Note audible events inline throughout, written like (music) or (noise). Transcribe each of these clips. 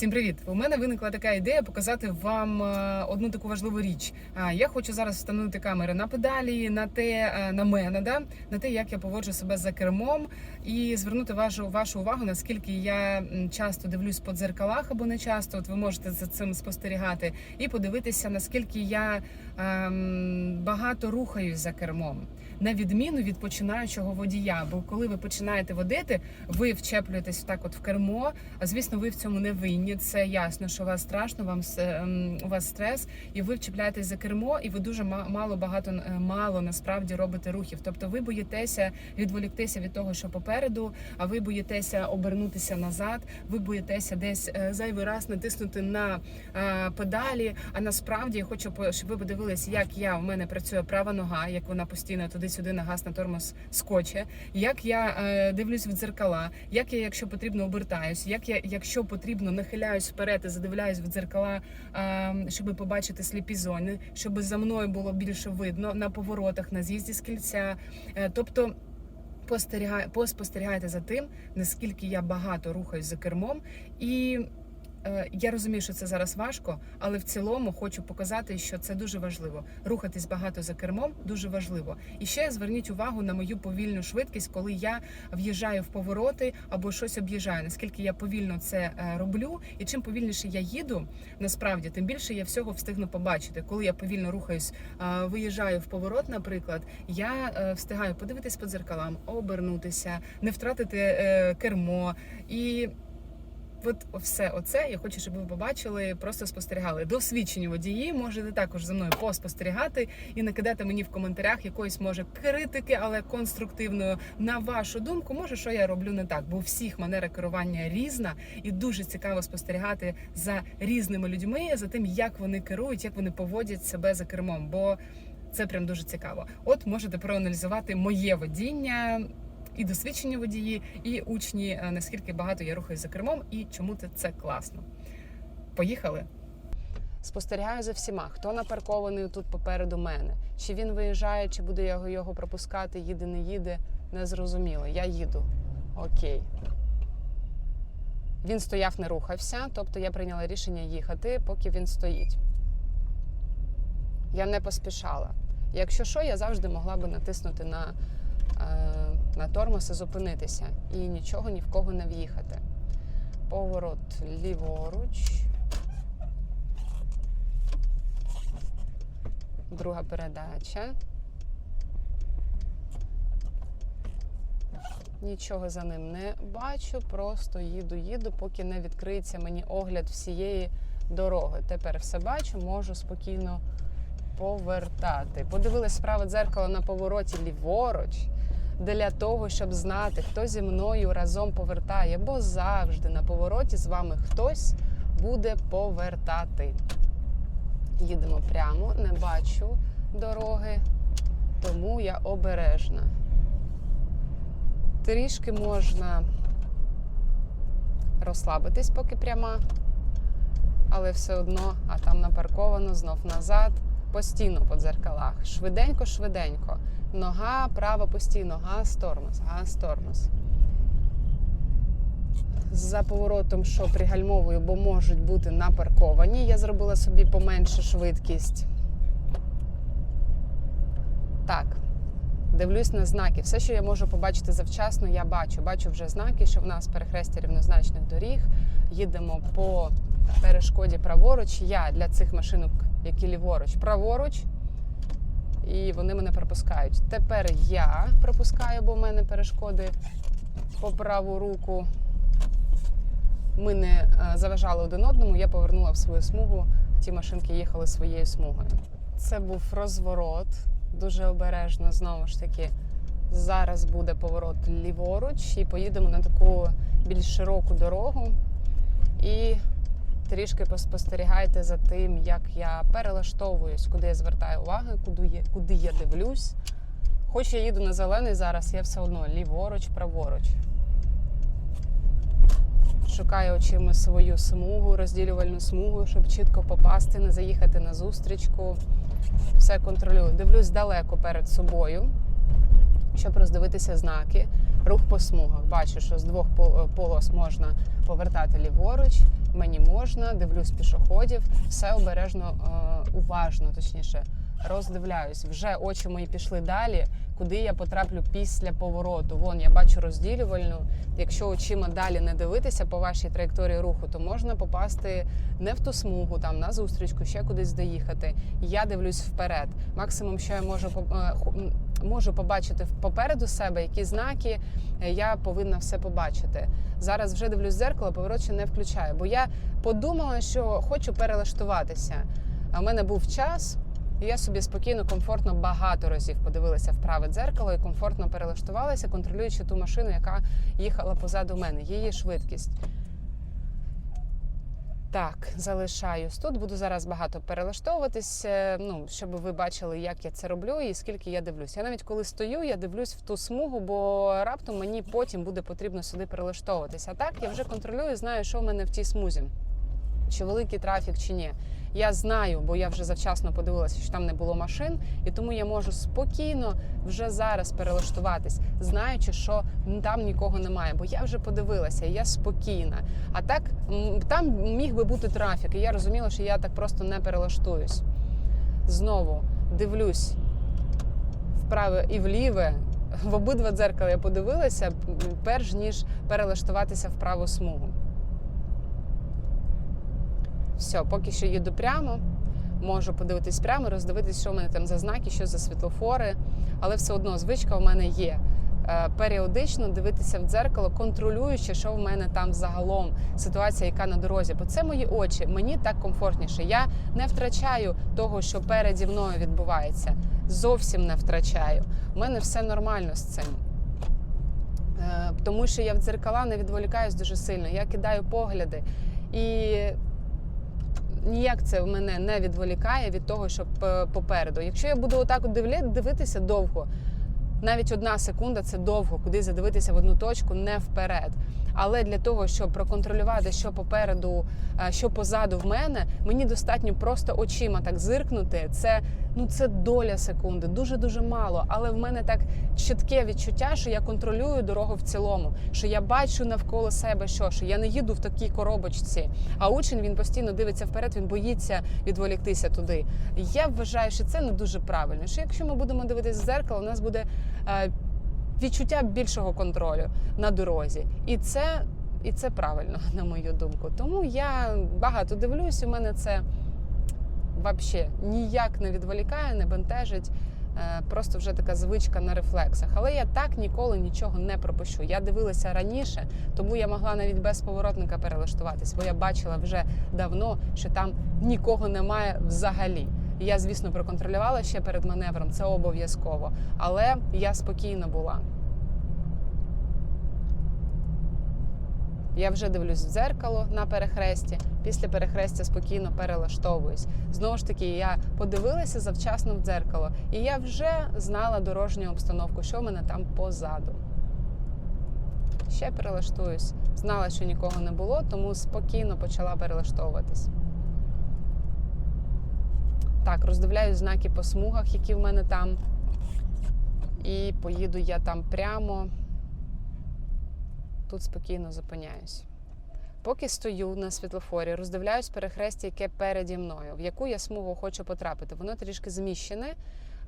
Всім привіт! У мене виникла така ідея показати вам е, одну таку важливу річ. Я хочу зараз встановити камери на педалі, на те, е, на мене, да? на те, як я поводжу себе за кермом, і звернути вашу вашу увагу, наскільки я часто дивлюсь по дзеркалах або не часто. От ви можете за цим спостерігати, і подивитися, наскільки я ем, багато рухаюсь за кермом. На відміну від починаючого водія, бо коли ви починаєте водити, ви вчеплюєтесь так, от в кермо. А звісно, ви в цьому не винні. Це ясно, що вас страшно, вам ем, у вас стрес, і ви вчепляєтесь за кермо, і ви дуже ма- мало багато е, мало насправді робите рухів. Тобто, ви боїтеся відволіктися від того, що попереду, а ви боїтеся обернутися назад. Ви боїтеся десь е, зайвий раз натиснути на е, педалі. А насправді я хочу щоб ви подивилися, як я в мене працює права нога, як вона постійно туди-сюди на газ на тормоз скоче, як я е, дивлюсь в дзеркала, як я, якщо потрібно, обертаюсь, як я, якщо потрібно, нахиляюсь вперед і задивляюсь в дзеркала, е, щоб побачити сліпі зони, щоб за мною було більше видно на поворотах, на з'їзді з кільця. Е, тобто. Постерігай, поспостерігайте за тим, наскільки я багато рухаюсь за кермом, і Я розумію, що це зараз важко, але в цілому хочу показати, що це дуже важливо. Рухатись багато за кермом дуже важливо. І ще зверніть увагу на мою повільну швидкість, коли я в'їжджаю в повороти або щось об'їжджаю. Наскільки я повільно це е, роблю, і чим повільніше я їду, насправді тим більше я всього встигну побачити. Коли я повільно рухаюсь, е, виїжджаю в поворот, наприклад, я е, встигаю подивитись по дзеркалам, обернутися, не втратити е, кермо і. От все оце я хочу, щоб ви побачили, просто спостерігали. Досвідчені водії можете також за мною поспостерігати і накидати мені в коментарях якоїсь може критики, але конструктивної на вашу думку. Може, що я роблю не так, бо всіх манера керування різна, і дуже цікаво спостерігати за різними людьми, за тим, як вони керують, як вони поводять себе за кермом. Бо це прям дуже цікаво. От можете проаналізувати моє водіння і досвідчені водії, і учні, е, наскільки багато я рухаюсь за кермом, і чому це, класно. Поїхали. Спостерігаю за всіма, хто напаркований тут попереду мене. Чи він виїжджає, чи буду я його пропускати, їде, не їде. Не зрозуміло. Я їду. Окей. Він стояв, не рухався, тобто я прийняла рішення їхати, поки він стоїть. Я не поспішала. Якщо що, я завжди могла би натиснути на на тормоз і зупинитися і нічого ні в кого не в'їхати. Поворот ліворуч. Друга передача. Нічого за ним не бачу, просто їду, їду, поки не відкриється мені огляд всієї дороги. Тепер все бачу, можу спокійно повертати. Подивилась справа дзеркало на повороті ліворуч для того, щоб знати, хто зі мною разом повертає, бо завжди на повороті з вами хтось буде повертати. Їдемо прямо, не бачу дороги, тому я обережна. Трішки можна розслабитись, поки пряма, але все одно, а там напарковано знов назад, постійно по дзеркалах. Швиденько, швиденько. Нога права постійно, газ, тормоз, газ, тормоз. За поворотом, що пригальмовую, бо можуть бути напарковані. Я зробила собі поменше швидкість. Так, дивлюсь на знаки. Все, що я можу побачити завчасно, я бачу. Бачу вже знаки, що в нас перехрестя рівнозначних доріг. Їдемо по перешкоді праворуч. Я для цих машинок, які ліворуч, праворуч. І вони мене пропускають. Тепер я пропускаю, бо в мене перешкоди по праву руку. Ми не е, заважали один одному. Я повернула в свою смугу. Ті машинки їхали своєю смугою. Це був розворот. Дуже обережно, знову ж таки. Зараз буде поворот ліворуч, і поїдемо на таку більш широку дорогу. І трішки поспостерігайте за тим, як я перелаштовуюсь, куди я звертаю увагу, куди я, куди я дивлюсь. Хоч я їду на зелений зараз, я все одно ліворуч, праворуч. Шукаю очима свою смугу, розділювальну смугу, щоб чітко попасти, не заїхати на зустрічку. Все контролюю. Дивлюсь далеко перед собою, щоб роздивитися знаки. Рух по смугах. Бачу, що з двох полос можна повертати ліворуч. Мені можна. дивлюсь пішоходів, все обережно, е, уважно, точніше, роздивляюсь. Вже очі мої пішли далі, куди я потраплю після повороту. Вон я бачу розділювальну. Якщо очима далі не дивитися по вашій траєкторії руху, то можна попасти не в ту смугу, там на зустрічку, ще кудись доїхати. Я дивлюсь вперед. Максимум, що я можу е, можу побачити попереду себе, які знаки е, я повинна все побачити. Зараз вже дивлюсь в зеркало, поворот не включаю, бо я подумала, що хочу перелаштуватися. А в мене був час. і Я собі спокійно, комфортно багато разів подивилася в праве дзеркало і комфортно перелаштувалася, контролюючи ту машину, яка їхала позаду мене, її швидкість. Так, залишаюсь тут. Буду зараз багато перелаштовуватись, е, ну, щоб ви бачили, як я це роблю і скільки я дивлюсь. Я навіть коли стою, я дивлюсь в ту смугу, бо раптом мені потім буде потрібно сюди перелаштовуватись. А так я вже контролюю, знаю, що в мене в тій смузі. Чи великий трафік, чи ні. Я знаю, бо я вже завчасно подивилася, що там не було машин, і тому я можу спокійно вже зараз перелаштуватись, знаючи, що там нікого немає. Бо я вже подивилася, і я спокійна. А так там міг би бути трафік, і я розуміла, що я так просто не перелаштуюсь. Знову дивлюсь вправе і вліве. В обидва дзеркала я подивилася, перш ніж перелаштуватися в праву смугу. Все, поки що їду прямо. Можу подивитись прямо, роздивитись, що в мене там за знаки, що за світлофори. Але все одно звичка в мене є. Е, Періодично дивитися в дзеркало, контролюючи, що в мене там загалом ситуація, яка на дорозі. Бо це мої очі, мені так комфортніше. Я не втрачаю того, що переді мною відбувається. Зовсім не втрачаю. У мене все нормально з цим. Е, Тому що я в дзеркала не відволікаюсь дуже сильно. Я кидаю погляди. І ніяк це в мене не відволікає від того, що попереду. Якщо я буду отак дивитися довго, навіть одна секунда це довго, куди задивитися в одну точку, не вперед. Але для того, щоб проконтролювати, що попереду, е, що позаду в мене, мені достатньо просто очима так зиркнути. Це ну це доля секунди, дуже дуже мало. Але в мене так чітке відчуття, що я контролюю дорогу в цілому, що я бачу навколо себе, що, що я не їду в такій коробочці. А учень він постійно дивиться вперед, він боїться відволіктися туди. Я вважаю, що це не дуже правильно. Що якщо ми будемо дивитися в зеркало, у нас буде е, відчуття більшого контролю на дорозі, і це, і це правильно, (laughs) на мою думку. Тому я багато дивлюсь. У мене це взагалі ніяк не відволікає, не бентежить. Е, Просто вже така звичка на рефлексах. Але я так ніколи нічого не пропущу. Я дивилася раніше, тому я могла навіть без поворотника перелаштуватись, бо я бачила вже давно, що там нікого немає взагалі. Я, звісно, проконтролювала ще перед маневром, це обов'язково. Але я спокійно була. Я вже дивлюсь в дзеркало на перехресті. Після перехрестя спокійно перелаштовуюсь. Знову ж таки, я подивилася завчасно в дзеркало, і я вже знала дорожню обстановку, що в мене там позаду. Ще перелаштуюсь. Знала, що нікого не було, тому спокійно почала перелаштовуватись. Так, роздивляюсь знаки по смугах, які в мене там. І поїду я там прямо. Тут спокійно зупиняюсь. Поки стою на світлофорі, роздивляюсь перехрестя, яке переді мною, в яку я смугу хочу потрапити. Воно трішки зміщене,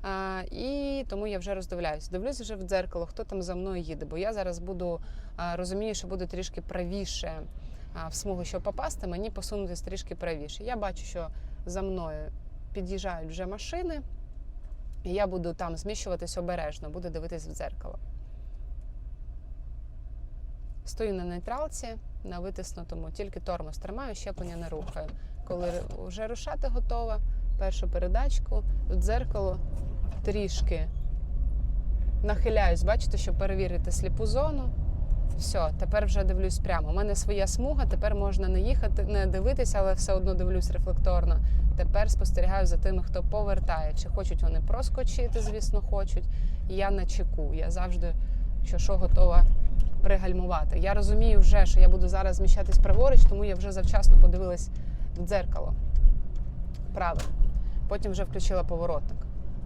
а, і тому я вже роздивляюсь. Дивлюсь вже в дзеркало, хто там за мною їде, бо я зараз буду а, розумію, що буду трішки правіше а, в смугу, щоб попасти, мені посунутись трішки правіше. Я бачу, що за мною під'їжджають вже машини, і я буду там зміщуватись обережно, буду дивитись в дзеркало. Стою на нейтралці, на витиснутому, тільки тормоз тримаю, щеплення не рухаю. Коли вже рушати готова, першу передачку, в дзеркало трішки нахиляюсь, бачите, щоб перевірити сліпу зону. Все, тепер вже дивлюсь прямо. У мене своя смуга, тепер можна не їхати, не дивитися, але все одно дивлюсь рефлекторно. Тепер спостерігаю за тими, хто повертає. Чи хочуть вони проскочити, звісно, хочуть. Я на чеку. Я завжди, якщо що, готова пригальмувати. Я розумію вже, що я буду зараз зміщатись праворуч, тому я вже завчасно подивилась в дзеркало. Праве. Потім вже включила поворотник.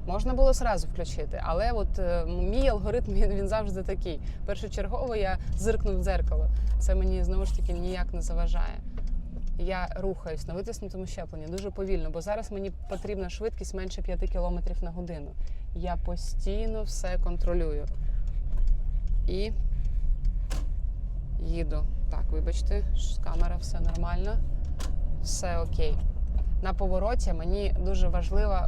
Можна було сразу включити, але от е, мій алгоритм він, він завжди такий. Першочергово я зиркну в дзеркало. Це мені знову ж таки ніяк не заважає. я рухаюсь на витиснутому щепленні дуже повільно, бо зараз мені потрібна швидкість менше 5 км на годину. Я постійно все контролюю. І їду. Так, вибачте, камера, все нормально, все окей. На повороті мені дуже важливо,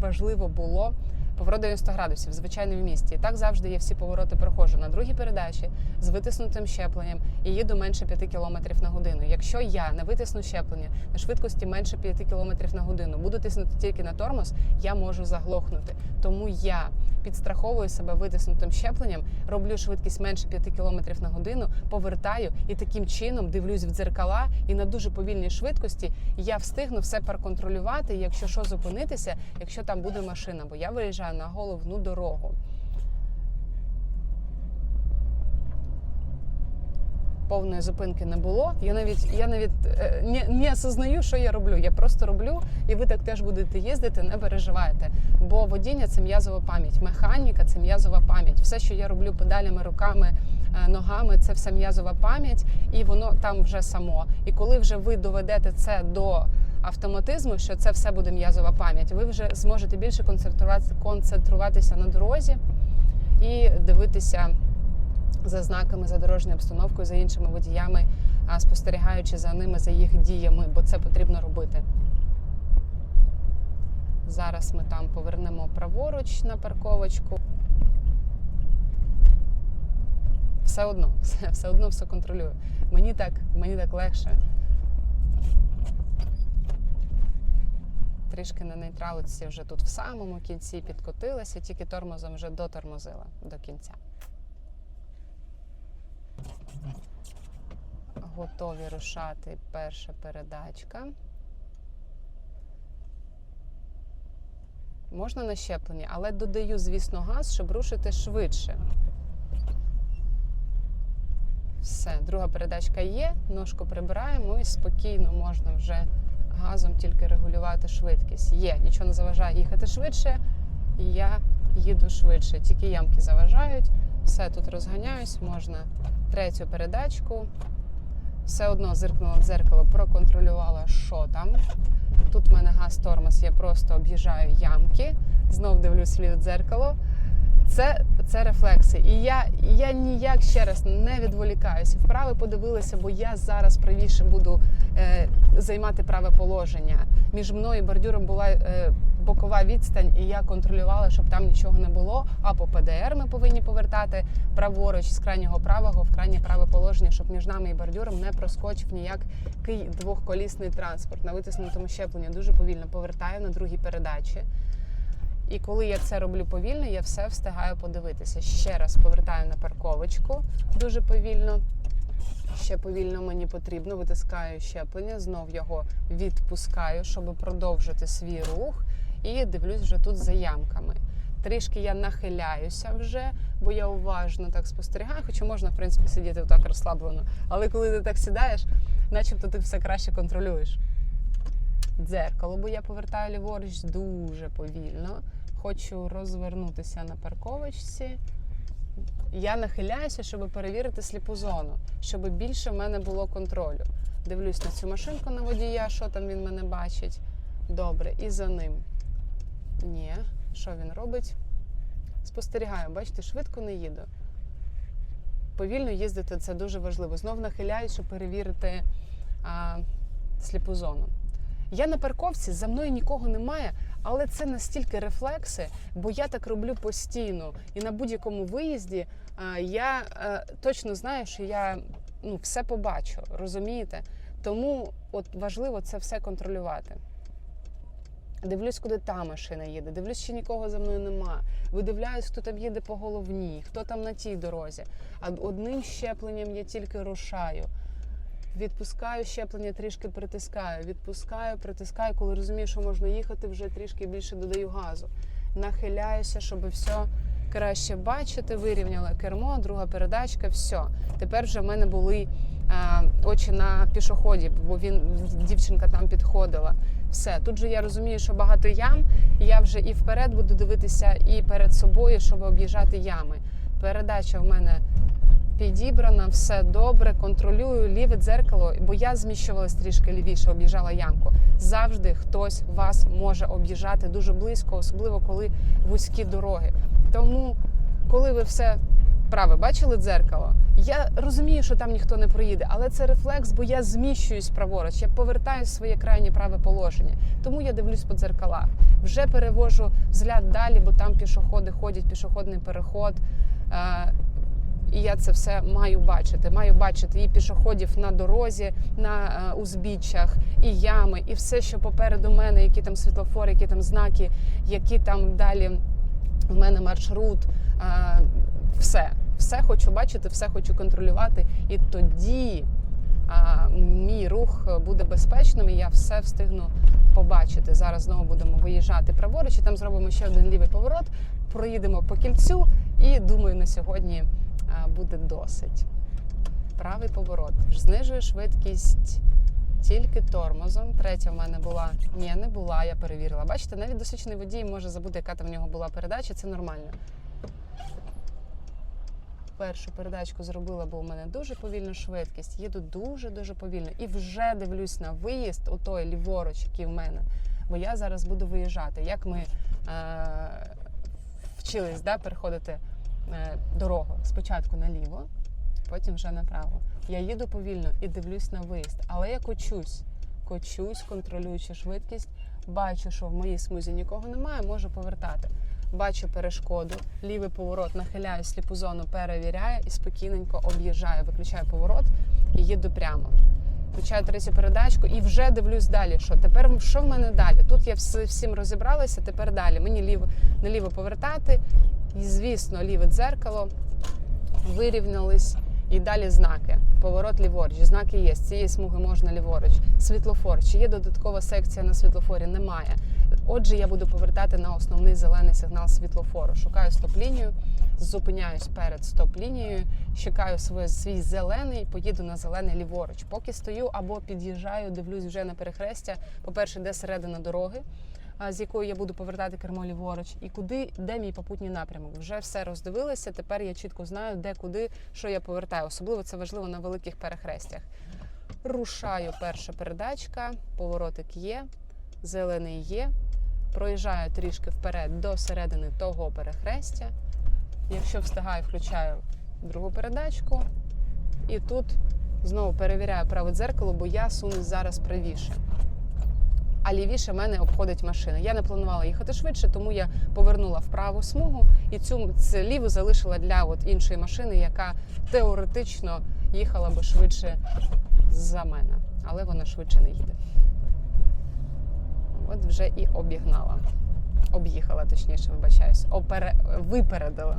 важливо було поворот 90 градусів, звичайно, в місті. І так завжди я всі повороти проходжу на другій передачі з витиснутим щепленням і їду менше 5 км на годину. Якщо я не витисну щеплення на швидкості менше 5 км на годину, буду тиснути тільки на тормоз, я можу заглохнути. Тому я підстраховую себе витиснутим щепленням, роблю швидкість менше 5 км на годину, повертаю і таким чином дивлюсь в дзеркала, і на дуже повільній швидкості я встигну все переконтролювати. Якщо що зупинитися, якщо там буде машина, бо я виїжджаю на головну дорогу. Повної зупинки не було. Я навіть я навіть е, не, не осознаю, що я роблю. Я просто роблю, і ви так теж будете їздити, не переживайте. Бо водіння це м'язова пам'ять, механіка це м'язова пам'ять. Все, що я роблю педалями, руками, е, ногами, це все м'язова пам'ять, і воно там вже само. І коли вже ви доведете це до автоматизму, що це все буде м'язова пам'ять, ви вже зможете більше концентруватися, на дорозі і дивитися за знаками, за дорожньою обстановкою, за іншими водіями, а, спостерігаючи за ними, за їх діями, бо це потрібно робити. Зараз ми там повернемо праворуч на парковочку. Все одно, (laughs) все, все одно все контролюю. Мені так, мені так легше. Трішки на нейтралиці вже тут в самому кінці підкотилася, тільки тормозом вже дотормозила до кінця. Готові рушати перша передачка. Можна на щеплення, але додаю, звісно, газ, щоб рушити швидше. Все, друга передачка є, ножку прибираємо і спокійно можна вже газом тільки регулювати швидкість. Є, нічого не заважає їхати швидше, і я їду швидше. Тільки ямки заважають. Все тут розганяюсь, можна третю передачку. Все одно зиркнула в дзеркало, проконтролювала, що там. Тут в мене газ тормоз, я просто об'їжджаю ямки, знов дивлюсь в дзеркало. Це, це рефлекси. І я, я ніяк ще раз не відволікаюся. Вправи подивилася, бо я зараз правіше буду е, займати праве положення. Між мною і бордюром була е, бокова відстань, і я контролювала, щоб там нічого не було. А по ПДР ми повинні повертати праворуч з крайнього правого в крайнє праве положення, щоб між нами і бордюром не проскочив ніякий двохколісний транспорт. На витиснутому щепленні дуже повільно повертаю на другій передачі. І коли я це роблю повільно, я все встигаю подивитися. Ще раз повертаю на парковочку дуже повільно. Ще повільно мені потрібно, витискаю щеплення, знов його відпускаю, щоб продовжити свій рух. І дивлюсь вже тут за ямками. Трішки я нахиляюся вже, бо я уважно так спостерігаю, хоча можна, в принципі, сидіти так розслаблено. Але коли ти так сідаєш, начебто ти все краще контролюєш. Дзеркало, бо я повертаю ліворуч дуже повільно. Хочу розвернутися на парковочці. Я нахиляюся, щоб перевірити сліпу зону, щоб більше в мене було контролю. Дивлюсь на цю машинку на водія, що там він мене бачить. Добре, і за ним. Ні, що він робить? Спостерігаю, бачите, швидко не їду. Повільно їздити це дуже важливо. Знов нахиляюсь, щоб перевірити а, сліпу зону. Я на парковці, за мною нікого немає, але це настільки рефлекси, бо я так роблю постійно. І на будь-якому виїзді а, я е, точно знаю, що я ну, все побачу, розумієте? Тому от важливо це все контролювати. Дивлюсь, куди та машина їде, дивлюсь, чи нікого за мною нема. Видивляюсь, хто там їде по головній, хто там на тій дорозі. А одним щепленням я тільки рушаю. Відпускаю щеплення, трішки притискаю. Відпускаю, притискаю, коли розумію, що можна їхати, вже трішки більше додаю газу. Нахиляюся, щоб все краще бачити. Вирівняла кермо, друга передачка, все. Тепер вже в мене були а, очі на пішоході, бо він дівчинка там підходила. Все, тут же я розумію, що багато ям, я вже і вперед буду дивитися, і перед собою, щоб об'їжджати ями. Передача в мене підібрана, все добре, контролюю ліве дзеркало, бо я зміщувалась трішки лівіше, об'їжджала ямку. Завжди хтось вас може об'їжджати дуже близько, особливо коли вузькі дороги. Тому, коли ви все праве бачили дзеркало, я розумію, що там ніхто не проїде, але це рефлекс, бо я зміщуюсь праворуч, я повертаю своє крайнє праве положення. Тому я дивлюсь по дзеркалах. Вже перевожу взгляд далі, бо там пішоходи ходять, пішохідний переход. Е, і я це все маю бачити. Маю бачити і пішоходів на дорозі, на е, узбіччях, і ями, і все, що попереду мене, які там світлофори, які там знаки, які там далі в мене маршрут. Е, все, все хочу бачити, все хочу контролювати. І тоді а, мій рух буде безпечним, і я все встигну побачити. Зараз знову будемо виїжджати праворуч, і там зробимо ще один лівий поворот, проїдемо по кільцю, і думаю, на сьогодні буде досить. Правий поворот. Знижую швидкість тільки тормозом. Третя в мене була. Ні, не була, я перевірила. Бачите, навіть досвідчений водій може забути, яка там в нього була передача, це нормально. Першу передачку зробила, бо у мене дуже повільна швидкість. Їду дуже-дуже повільно. І вже дивлюсь на виїзд, у той ліворуч, який в мене. Бо я зараз буду виїжджати. Як ми е- вчились да, переходити дорогу спочатку наліво, потім вже направо. Я їду повільно і дивлюсь на виїзд. Але я кочусь, кочусь, контролюючи швидкість, бачу, що в моїй смузі нікого немає, можу повертати. Бачу перешкоду, лівий поворот, нахиляю сліпу зону, перевіряю і спокійненько об'їжджаю, виключаю поворот і їду прямо. Включаю третю передачку і вже дивлюсь далі. Що тепер що в мене далі? Тут я всім розібралася. Тепер далі. Мені ліво наліво повертати, і звісно, ліве дзеркало вирівнялись. І далі знаки. Поворот ліворуч. Знаки є. З цієї смуги можна ліворуч. Світлофор. Чи є додаткова секція на світлофорі? Немає. Отже, я буду повертати на основний зелений сигнал світлофору. Шукаю стоп-лінію, зупиняюсь перед стоп-лінією, чекаю свій, свій зелений, поїду на зелений ліворуч. Поки стою або під'їжджаю, дивлюсь вже на перехрестя. По-перше, де середина дороги, з якої я буду повертати кермо ліворуч, і куди, де мій попутній напрямок. Вже все роздивилася. Тепер я чітко знаю, де куди, що я повертаю. Особливо це важливо на великих перехрестях. Рушаю перша передачка, поворотик є, зелений є. Проїжджаю трішки вперед до середини того перехрестя. Якщо встигаю, включаю другу передачку. І тут знову перевіряю праве дзеркало, бо я сунусь зараз правіше. А лівіше мене обходить машина. Я не планувала їхати швидше, тому я повернула в праву смугу і цю ліву залишила для от іншої машини, яка теоретично їхала би швидше за мене, але вона швидше не їде. От вже і обігнала. Об'їхала, точніше, вибачаюсь. Опере... Випередила.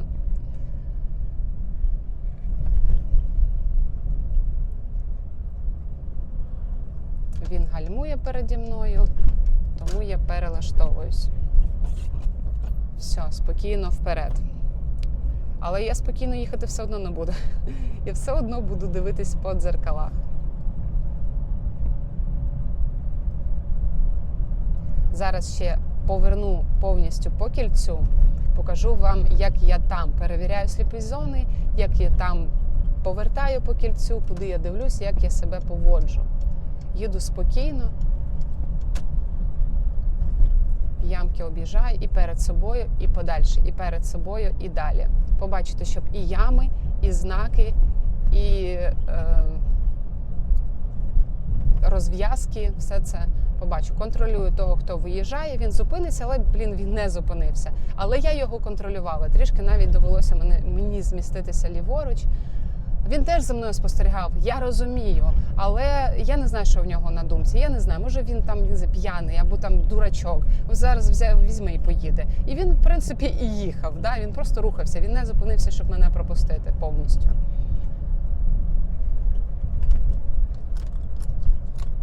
Він гальмує переді мною, тому я перелаштовуюсь. Все, спокійно вперед. Але я спокійно їхати все одно не буду. (laughs) Я все одно буду дивитись по дзеркалах. Зараз ще поверну повністю по кільцю, покажу вам, як я там перевіряю сліпі зони, як я там повертаю по кільцю, куди я дивлюсь, як я себе поводжу. Їду спокійно, ямки об'їжджаю і перед собою, і подальше, і перед собою, і далі. Побачите, щоб і ями, і знаки, і е, розв'язки, все це побачу. Контролюю того, хто виїжджає. Він зупиниться, але блін, він не зупинився. Але я його контролювала. Трішки навіть довелося мене, мені зміститися ліворуч. Він теж за мною спостерігав, я розумію, але я не знаю, що в нього на думці. Я не знаю, може він там п'яний або там дурачок. Зараз взяв, візьме і поїде. І він, в принципі, і їхав. Да? Він просто рухався. Він не зупинився, щоб мене пропустити повністю.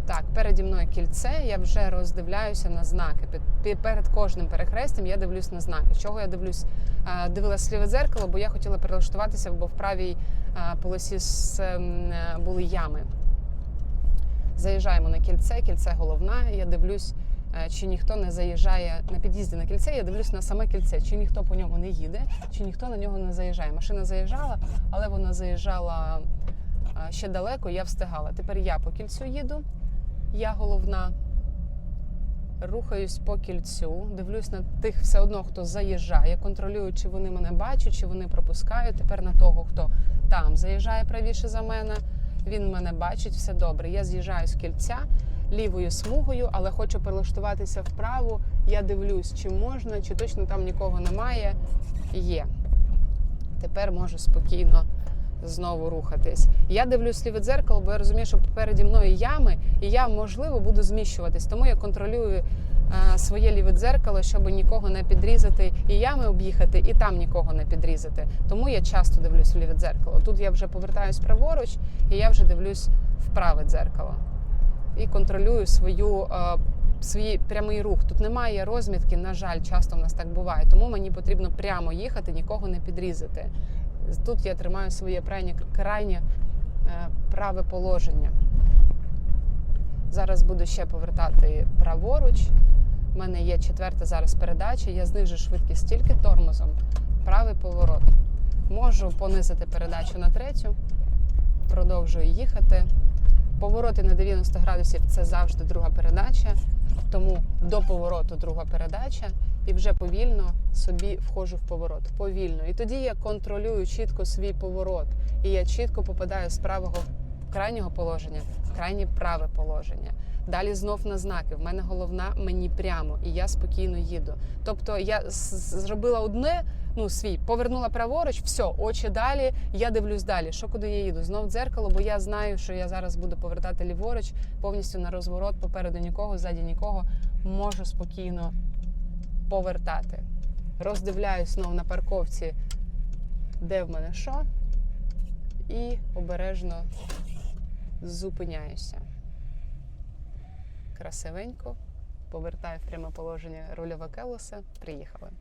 Так, переді мною кільце, я вже роздивляюся на знаки. Під, перед кожним перехрестям я дивлюсь на знаки. Чого я дивлюсь? А, Дивилась ліве дзеркало, бо я хотіла перелаштуватися, бо в правій полосі с- ем, е, були ями. Заїжджаємо на кільце, кільце головна. Я дивлюсь, е, чи ніхто не заїжджає на під'їзді на кільце. Я дивлюсь на саме кільце, чи ніхто по ньому не їде, чи ніхто на нього не заїжджає. Машина заїжджала, але вона заїжджала е, ще далеко, я встигала. Тепер я по кільцю їду, я головна. Рухаюсь по кільцю, дивлюсь на тих все одно, хто заїжджає, контролюю, чи вони мене бачать, чи вони пропускають. Тепер на того, хто там заїжджає правіше за мене. Він мене бачить, все добре. Я з'їжджаю з кільця лівою смугою, але хочу перелаштуватися вправо. Я дивлюсь, чи можна, чи точно там нікого немає. Є. Тепер можу спокійно знову рухатись. Я дивлюсь ліве дзеркало, бо я розумію, що попереді мною ями, і я, можливо, буду зміщуватись. Тому я контролюю е, своє ліве дзеркало, щоб нікого не підрізати, і ями об'їхати, і там нікого не підрізати. Тому я часто дивлюсь в ліве дзеркало. Тут я вже повертаюсь праворуч, і я вже дивлюсь в праве дзеркало. І контролюю свою. е, Свій прямий рух тут немає розмітки. На жаль, часто в нас так буває. Тому мені потрібно прямо їхати, нікого не підрізати. Тут я тримаю своє крайнє, крайнє е, праве положення. Зараз буду ще повертати праворуч. У мене є четверта зараз передача. Я знижу швидкість тільки тормозом. Правий поворот. Можу понизити передачу на третю. Продовжую їхати. Повороти на 90 градусів це завжди друга передача. Тому до повороту друга передача і вже повільно собі входжу в поворот. Повільно. І тоді я контролюю чітко свій поворот. І я чітко попадаю з правого крайнього положення в крайнє праве положення. Далі знов на знаки. В мене головна мені прямо, і я спокійно їду. Тобто я зробила одне, ну свій, повернула праворуч, все, очі далі. Я дивлюсь далі. Що куди я їду? Знов дзеркало, бо я знаю, що я зараз буду повертати ліворуч, повністю на розворот, попереду нікого, ззаді нікого. Можу спокійно повертати. Роздивляюсь знов на парковці, де в мене що, і обережно зупиняюся. Красивенько, повертаю в пряме положення рульове колесо, приїхали.